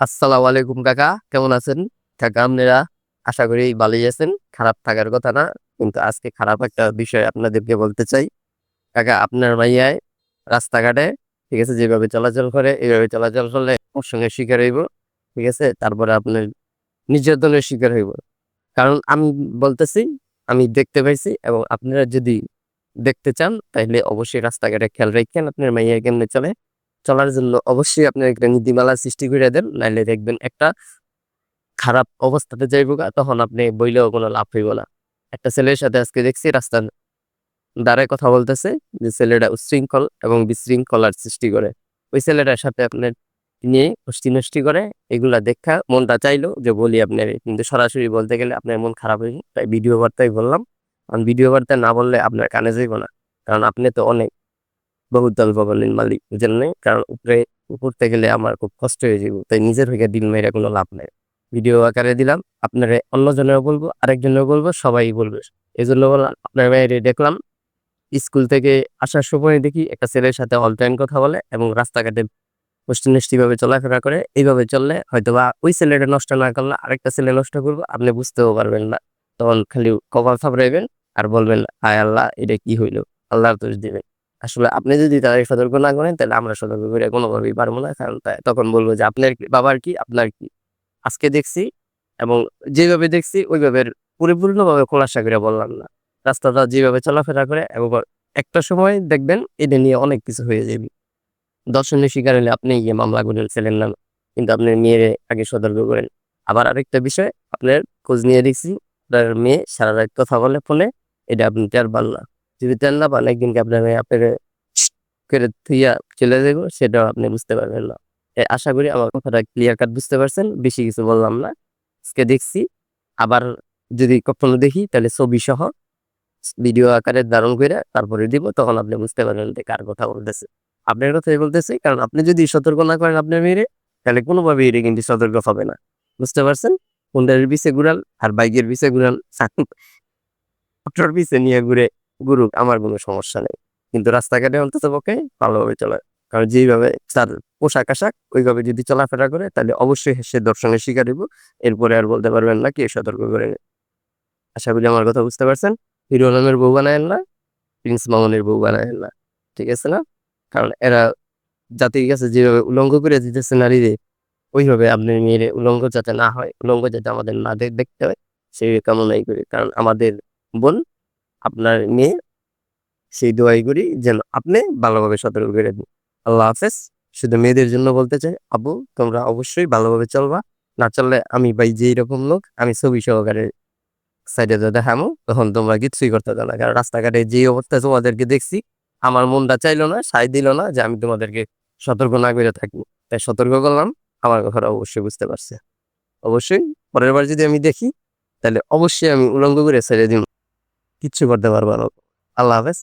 আসসালামু আলাইকুম, কাকা। কেমন আছেন? কাকা, আপনারা আশা করি ভালোই আছেন। খারাপ থাকার কথা না, কিন্তু আজকে খারাপ একটা বিষয় আপনাদেরকে বলতে চাই। কাকা, আপনার মাইয়ায় রাস্তাঘাটে, ঠিক আছে, যেভাবে চলাচল করে, এইভাবে চলাচল করলে ওর সঙ্গে শিকার হইব, ঠিক আছে? তারপরে আপনার নির্যাতনের শিকার হইব। কারণ আমি বলতেছি, আমি দেখতে পাইছি এবং আপনারা যদি দেখতে চান, তাহলে অবশ্যই রাস্তাঘাটে খেয়াল রাখেন আপনার মাইয়া কেমনে চলে। চলার জন্য অবশ্যই আপনার একটা নীতিমালা সৃষ্টি করে দেন, নাইলে দেখবেন একটা খারাপ অবস্থাতে যাইব তখন আপনি বইলেও কোনো লাভ হইব না। একটা ছেলের সাথে আজকে দেখছি রাস্তার দ্বারে কথা বলতেছে, যে ছেলেটা উচ্ছৃঙ্খল এবং বিশৃঙ্খলার সৃষ্টি করে। ওই ছেলেটার সাথে আপনার নিয়ে অষ্টি নষ্টি করে, এগুলা দেখা মনটা চাইলো যে বলি আপনার, কিন্তু সরাসরি বলতে গেলে আপনার মন খারাপ হয়ে তাই ভিডিও বার্তায় বললাম। কারণ ভিডিও বার্তায় না বললে আপনার কানে যাইব না। কারণ আপনি তো অনেক বহুতল ভবনের মালিক বুঝেন নাই, কারণ উপরে, উপরতে গেলে আমার খুব কষ্ট হয়ে যাব তাই নিজের হয়ে দিল মেরে কোনো লাভ নাই। ভিডিও আকারে দিলাম, আপনারে অন্যজনেও বলব আরেকজনেও বলব, সবাই বলবে। এই জন্য বললাম, আপনার বাইরে দেখলাম, স্কুল থেকে আসার সময় দেখি একটা ছেলের সাথে অল টাইম কথা বলে এবং রাস্তাঘাটে ভাবে চলাফেরা করে। এইভাবে চললে হয়তো বা ওই ছেলেটা নষ্ট না করলে আরেকটা ছেলে নষ্ট করব, আপনি বুঝতেও পারবেন না। তখন খালি কপাল থাপড়াইবেন আর বলবেন আয় আল্লাহ, এটা কি হইল? আল্লাহর দোষ দিবেন। আসলে আপনি যদি তাদের সতর্ক না করেন, তাহলে আমরা সতর্ক করে কোনোভাবেই পারব না। কারণ তখন বলব যে, আপনার বাবার কি? আপনার কি? আজকে দেখছি এবং যেভাবে দেখছি, ওইভাবে পরিপূর্ণভাবে খোলাসা করে বললাম না। রাস্তাটা যেভাবে চলাফেরা করে এবং একটা সময় দেখবেন এটা নিয়ে অনেক কিছু হয়ে যাবে। দর্শনের শিকার হলে আপনি গিয়ে মামলা করেন ছেলের না, কিন্তু আপনার মেয়ের আগে সতর্ক করেন। আবার আরেকটা বিষয়, আপনার খোঁজ নিয়ে দেখছি, আপনার মেয়ে সারা রাত কথা বলে ফোনে, এটা আপনি টের না। যদি টের না পান, একদিনকে আপনার আপনার করে থুইয়া চলে যাব সেটাও আপনি বুঝতে পারবেন না। আশা করি আমার কথাটা ক্লিয়ার কাট বুঝতে পারছেন, বেশি কিছু বললাম না। আজকে দেখছি, আবার যদি কখনো দেখি, তাহলে ছবি সহ ভিডিও আকারে ধারণ করে তারপরে দিব, তখন আপনি বুঝতে পারবেন যে কার কথা বলতেছে। আপনার কথাই বলতেছে, কারণ আপনি যদি সতর্ক না করেন আপনার মেয়েরে, তাহলে কোনোভাবে এটা কিন্তু সতর্ক হবে না। বুঝতে পারছেন? হোন্ডারের পিছে ঘুরাল আর বাইকের পিছে ঘুরাল। অটোর পিছে নিয়ে ঘুরে ঘুরুক, আমার কোনো সমস্যা নেই। কিন্তু রাস্তাঘাটে অন্তত পক্ষে ভালোভাবে চলে। কারণ যেইভাবে তার পোশাক আশাক, ওইভাবে যদি চলাফেরা করে, তাহলে অবশ্যই সে দর্শনের শিকার হইব। এরপরে আর বলতে পারবেন না কে সতর্ক করে আশা করি আমার কথা বুঝতে পারছেন। হিরো আলমের বউ বানায় না, প্রিন্স মামনের বউ বানায় না, ঠিক আছে না? কারণ এরা জাতির কাছে যেভাবে উলঙ্গ করে দিতেছে নারীরে ওইভাবে আপনি মেয়েরে উলঙ্গ যাতে না হয়, উলঙ্গ যাতে আমাদের না দেখতে হয়, সেই কামনাই করি। কারণ আমাদের বোন আপনার মেয়ে সেই দোয়াই করি যেন আপনি ভালোভাবে সতর্ক করে দিন। আল্লাহ হাফেজ। শুধু মেয়েদের জন্য বলতে চাই, আবু, তোমরা অবশ্যই ভালোভাবে চলবা। না চললে আমি ভাই যেই রকম লোক, আমি ছবি সহকারে সাইডে তো দেখামো, তখন তোমরা কিছুই করতে পারো না। কারণ রাস্তাঘাটে যে অবস্থা তোমাদেরকে দেখছি, আমার মনটা চাইলো না সাই দিল না যে আমি তোমাদেরকে সতর্ক না করে থাকি। তাই সতর্ক করলাম, আমার কথাটা অবশ্যই বুঝতে পারছে। অবশ্যই, পরের বার যদি আমি দেখি, তাহলে অবশ্যই আমি উলঙ্গ করে ছেড়ে দিব কিচ্ছু করতে পারব না। আল্লাহ হাফেজ